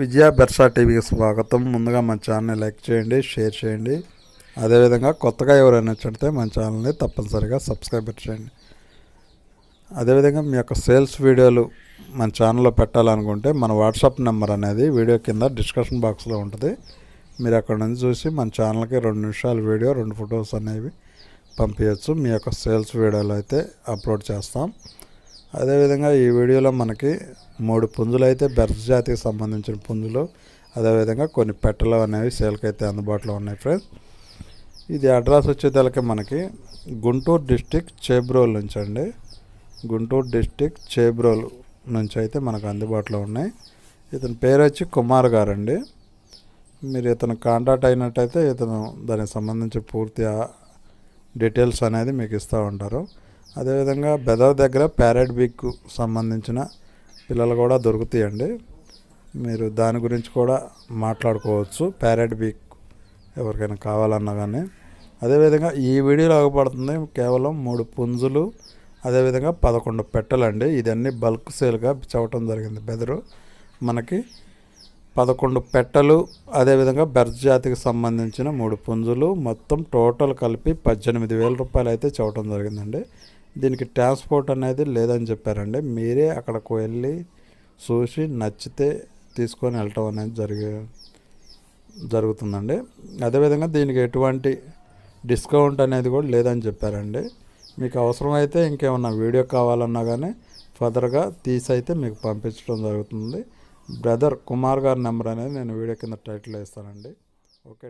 విజయ బెర్సా టీవీకి స్వాగతం. ముందుగా మన ఛానల్ని లైక్ చేయండి షేర్ చేయండి. అదేవిధంగా కొత్తగా ఎవరైనా వచ్చితే మన ఛానల్ని తప్పనిసరిగా సబ్స్క్రైబ్ చేయండి. అదేవిధంగా మీ యొక్క సేల్స్ వీడియోలు మన ఛానల్లో పెట్టాలనుకుంటే మన వాట్సాప్ నెంబర్ అనేది వీడియో కింద డిస్కషన్ బాక్స్లో ఉంటుంది. మీరు అక్కడ నుంచి చూసి మన ఛానల్కి రెండు నిమిషాల వీడియో రెండు ఫొటోస్ అనేవి పంపించవచ్చు. మీ యొక్క సేల్స్ వీడియోలు అయితే అప్లోడ్ చేస్తాం. అదేవిధంగా ఈ వీడియోలో మనకి మూడు పుంజులు అయితే బెర్స్ జాతికి సంబంధించిన పుంజులు అదేవిధంగా కొన్ని పెట్టలు అనేవి సేల్కి అయితే అందుబాటులో ఉన్నాయి ఫ్రెండ్స్. ఇది అడ్రస్ వచ్చేదానికి మనకి గుంటూరు డిస్టిక్ చేబ్రోల్ నుంచి అండి. గుంటూరు డిస్టిక్ చేబ్రోల్ నుంచి అయితే మనకు అందుబాటులో ఉన్నాయి. ఇతని పేరు వచ్చి కుమార్ గారండి. మీరు ఇతను కాంటాక్ట్ అయినట్టయితే ఇతను దానికి సంబంధించి పూర్తి డీటెయిల్స్ అనేది మీకు ఇస్తూ ఉంటారు. అదేవిధంగా బెదర్ దగ్గర ప్యారెట్ బిక్ సంబంధించిన పిల్లలు కూడా దొరుకుతాయండి. మీరు దాని గురించి కూడా మాట్లాడుకోవచ్చు. ప్యారెట్ బిక్ ఎవరికైనా కావాలన్నా కానీ అదేవిధంగా ఈ వీడియోలో అగపడుతుంది కేవలం మూడు పుంజులు అదేవిధంగా పదకొండు పెట్టలండి. ఇదన్నీ బల్క్ సేల్గా చవటం జరిగింది బెదరు. మనకి పదకొండు పెట్టలు అదేవిధంగా బెర్జ్ జాతికి సంబంధించిన మూడు పుంజులు మొత్తం టోటల్ కలిపి పద్దెనిమిది వేల రూపాయలు అయితే చవటం జరిగిందండి. దీనికి ట్రాన్స్పోర్ట్ అనేది లేదని చెప్పారండి. మీరే అక్కడికి వెళ్ళి చూసి నచ్చితే తీసుకొని వెళ్ళటం అనేది జరిగే జరుగుతుందండి. అదేవిధంగా దీనికి ఎటువంటి డిస్కౌంట్ అనేది కూడా లేదని చెప్పారండి. మీకు అవసరమైతే ఇంకేమన్నా వీడియో కావాలన్నా కానీ ఫర్దర్గా తీసి అయితే మీకు పంపించడం జరుగుతుంది. బ్రదర్ కుమార్ గారి నెంబర్ అనేది నేను వీడియో కింద టైటిల్ వేస్తానండి ఓకే.